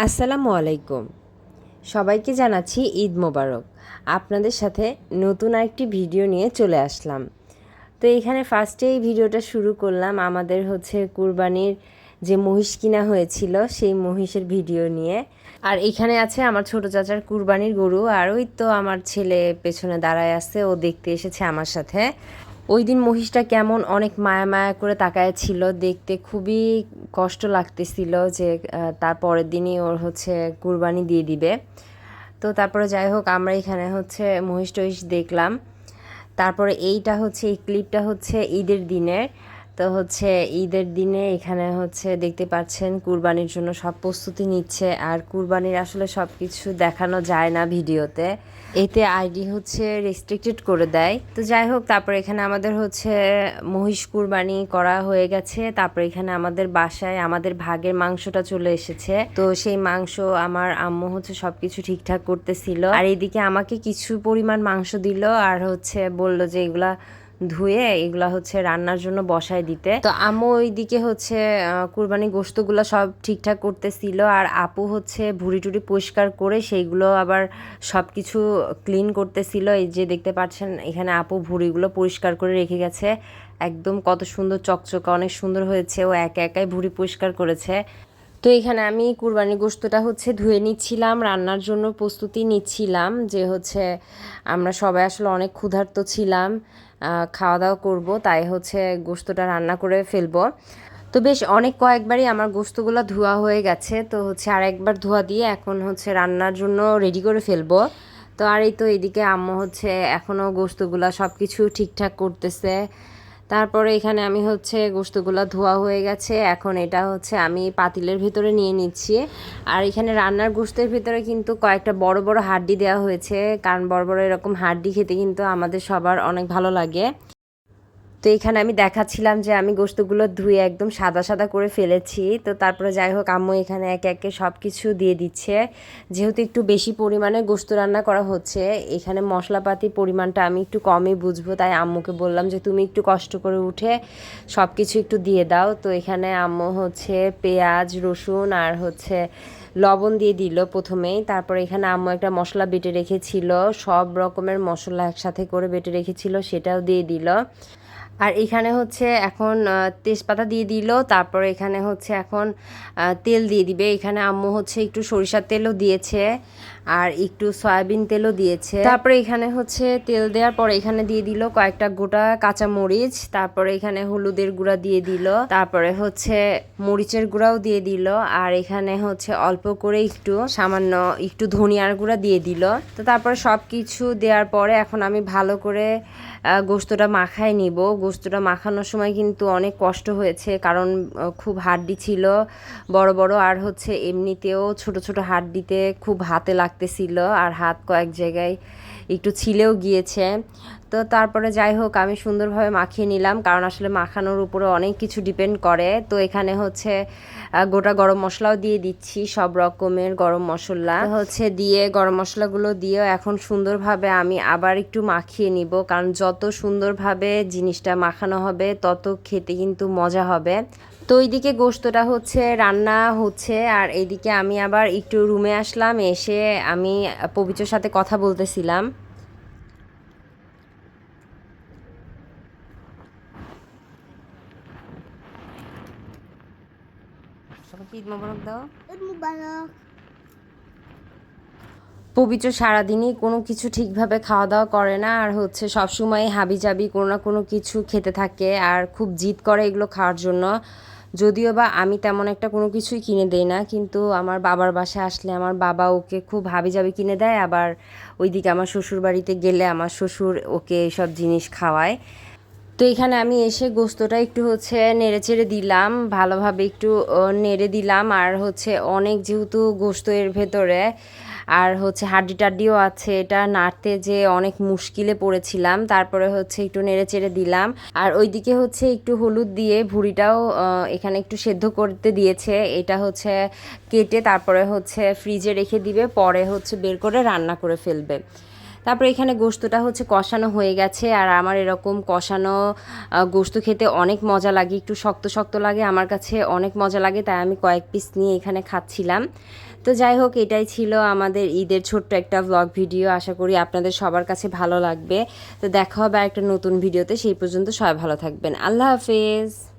আসসালামু আলাইকুম। সবাইকে জানাচ্ছি ঈদ মোবারক। আপনাদের সাথে নতুন আরেকটি ভিডিও নিয়ে চলে আসলাম। তো এখানে ফার্স্টে এই ভিডিওটা শুরু করলাম আমাদের হচ্ছে কুরবানির যে মহিষ কিনা হয়েছিল, সেই মহিষের ভিডিও নিয়ে। আর এখানে আছে আমার ছোট চাচার কুরবানির গরু। আর ওই তো আমার ছেলে পেছনে দাঁড়ায় আছে, ও দেখতে এসেছে আমার সাথে। ওই দিন মহিষটা কেমন অনেক মায়া মায়া করে তাকায় ছিল, দেখতে খুবই কষ্ট লাগতেছিল যে তার পরের দিনই ওর হচ্ছে কুরবানি দিয়ে দিবে। তো তারপরে যাই হোক, আমরা এখানে হচ্ছে মহিষ টহিষ দেখলাম। তারপরে এইটা হচ্ছে, এই ক্লিপটা হচ্ছে ঈদের দিনের। তো হচ্ছে ঈদের দিনে এখানে হচ্ছে দেখতে পাচ্ছেন কুরবানির জন্য সব প্রস্তুতি নিচ্ছে আর কুরবানির আসলে সব কিছু দেখানো যায় না ভিডিওতে। এতে আইডি হচ্ছে রেস্ট্রিক্টেড করে দেয়। তো যাই হোক, তারপর এখানে আমাদের হচ্ছে মহিষ কুরবানি করা হয়ে গেছে। তারপর এখানে আমাদের বাসায় আমাদের ভাগের মাংসটা চলে এসেছে। তো সেই মাংস আমার আম্মু হচ্ছে সবকিছু ঠিকঠাক করতেছিল। আর এইদিকে আমাকে কিছু পরিমাণ মাংস দিল আর হচ্ছে বলল যে এগুলা ধুয়ে এগুলা হচ্ছে রান্নার জন্য বসায় দিতে। তো আম্মু ওইদিকে হচ্ছে কুরবানি গোস্তগুলো সব ঠিকঠাক করতেছিল আর আপু হচ্ছে ভুড়ি টুড়ি পরিষ্কার করে সেইগুলো আবার সব কিছু ক্লিন করতেছিল। এই যে দেখতে পাচ্ছেন, এখানে আপু ভুড়িগুলো পরিষ্কার করে রেখে গেছে। একদম কত সুন্দর চকচকে, অনেক সুন্দর হয়েছে। ও একা একাই ভুড়ি পরিষ্কার করেছে। তো এখানে আমি কুরবানি গোস্তটা হচ্ছে ধুয়ে নিচ্ছিলাম, রান্নার জন্য প্রস্তুতি নিচ্ছিলাম যে হচ্ছে আমরা সবাই আসলে অনেক ক্ষুধার্ত ছিলাম খাওয়া দাওয়া করব, তাই হচ্ছে গোস্তটা রান্না করে ফেলব। তো বেশ অনেক কয়েকবারই আমার গোস্তগুলো ধোয়া হয়ে গেছে, তো হচ্ছে আর একবার ধোয়া দিয়ে এখন হচ্ছে রান্নার জন্য রেডি করে ফেলব। তো আর এই তো এদিকে আম্মু হচ্ছে এখনও গোস্তগুলা সব কিছু ঠিকঠাক করতেছে তারপরে এখানে আমি হচ্ছে গোস্তগুলা ধোয়া হয়ে গেছে। এখন এটা হচ্ছে আমি পাতিলের ভিতরে নিয়ে নিচ্ছি। আর এখানে রান্নার গোস্তের ভিতরে কিন্তু কয়েকটা বড় বড় হাড্ডি দেওয়া হয়েছে। কারণ বড় বড় এরকম হাড্ডি খেতে কিন্তু আমাদের সবার অনেক ভালো লাগে। তো এখানে আমি দেখাচ্ছিলাম যে আমি গোস্তগুলো ধুয়ে একদম সাদা সাদা করে ফেলেছি। তো তারপরে যাই হোক, আম্মু এখানে একে একে সব কিছু দিয়ে দিচ্ছে। যেহেতু একটু বেশি পরিমাণে গোস্ত রান্না করা হচ্ছে, এখানে মশলাপাতির পরিমাণটা আমি একটু কমই বুঝব। তাই আম্মুকে বললাম যে, তুমি একটু কষ্ট করে উঠে সব কিছু একটু দিয়ে দাও। তো এখানে আম্মু হচ্ছে পেঁয়াজ, রসুন আর হচ্ছে লবণ দিয়ে দিল প্রথমেই। তারপরে এখানে আম্মু একটা মশলা বেটে রেখেছিল, সব রকমের মশলা একসাথে করে বেটে রেখেছিল, সেটাও দিয়ে দিল। আর এখানে হচ্ছে এখন তেজপাতা দিয়ে দিল, তারপরে এখানে হচ্ছে এখন তেল দিয়ে দিবে। এখানে আম্মু হচ্ছে একটু সরিষার তেলও দিয়েছে। আর একটু সয়াবিন তেলও দিয়েছে। তারপরে এখানে হচ্ছে তেল দেওয়ার পরে এখানে দিয়ে দিল কয়েকটা গোটা কাঁচা মরিচ তারপরে এখানে হলুদের গুঁড়া দিয়ে দিল, তারপরে হচ্ছে মরিচের গুঁড়াও দিয়ে দিল, আর এখানে হচ্ছে অল্প করে একটু সামান্য একটু ধনিয়ার গুঁড়া দিয়ে দিল। তো তারপরে সব কিছু দেওয়ার পরে এখন আমি ভালো করে গোস্তটা মাখায় নিব। গোস্তটা মাখানোর সময় কিন্তু অনেক কষ্ট হয়েছে, কারণ খুব হাড্ডি ছিল বড় বড়, আর হচ্ছে এমনিতেও ছোট ছোট হাড্ডিতে খুব হাতে লাগতেছিল আর হাত কয়েক জায়গায় একটু ছিলেও গিয়েছে। তো তারপরে যাই হোক, আমি সুন্দরভাবে মাখিয়ে নিলাম, কারণ আসলে মাখানোর উপরে অনেক কিছু ডিপেন্ড করে। তো এখানে হচ্ছে গোটা গরম মশলাও দিয়ে দিচ্ছি, সব রকমের গরম মশলা। হচ্ছে দিয়ে, গরম মশলাগুলো দিয়েও এখন সুন্দরভাবে আমি আবার একটু মাখিয়ে নিব, কারণ যত সুন্দরভাবে জিনিসটা মাখানো হবে, তত খেতে কিন্তু মজা হবে। তো এইদিকে গোস্তটা হচ্ছে রান্না হচ্ছে আর এইদিকে আমি আবার একটু রুমে আসলাম এসে আমি পবিত্রর সাথে কথা বলতেছিলাম। ঈদ মোবারক দাও। পবিত্র সারাদিনই কোনো কিছু ঠিকভাবে খাওয়া দাওয়া করে না আর হচ্ছে সবসময় হাবি জাবি কোনো না কোনো কিছু খেতে থাকে আর খুব জিদ করে এগুলো খাওয়ার জন্য। যদিও বা আমি তেমন একটা কোনো কিছুই কিনে দেই না, কিন্তু আমার বাবার বাসায় আসলে আমার বাবা ওকে খুব হাবি জাবি কিনে দেয়, আবার ওইদিকে আমার শ্বশুর বাড়িতে গেলে আমার শ্বশুর ওকে এইসব জিনিস খাওয়ায়। তো এখানে আমি এসে গোস্তটা একটু হচ্ছে নেড়ে চেড়ে দিলাম, ভালোভাবে একটু নেড়ে দিলাম, আর হচ্ছে অনেক যেহেতু গোস্ত এর ভেতরে আর হচ্ছে হাড্ডি টাড্ডিও আছে। এটা নাড়তে যে অনেক মুশকিলে পড়েছিলাম, তারপরে হচ্ছে একটু নেড়ে চেড়ে দিলাম। আর ওইদিকে হচ্ছে একটু হলুদ দিয়ে ভুড়িটাও এখানে একটু সেদ্ধ করতে দিয়েছে। এটা হচ্ছে কেটে তারপরে হচ্ছে ফ্রিজে রেখে দিবে, পরে হচ্ছে বের করে রান্না করে ফেলবে। তারপরে এখানে গোস্তটা হচ্ছে কষানো হয়ে গেছে, আর আমার এরকম কষানো গোস্ত খেতে অনেক মজা লাগে, একটু শক্ত শক্ত লাগে। আমার কাছে অনেক মজা লাগে, তাই আমি কয়েক পিস নিয়ে এখানে খাচ্ছিলাম। তো যাই হোক, এটাই ছিল আমাদের ঈদের ছোট্ট একটা ব্লগ ভিডিও আশা করি আপনাদের সবার কাছে ভালো লাগবে। তো দেখা হবে একটা নতুন ভিডিওতে সেই পর্যন্ত সবাই ভালো থাকবেন। আল্লাহ হাফেজ।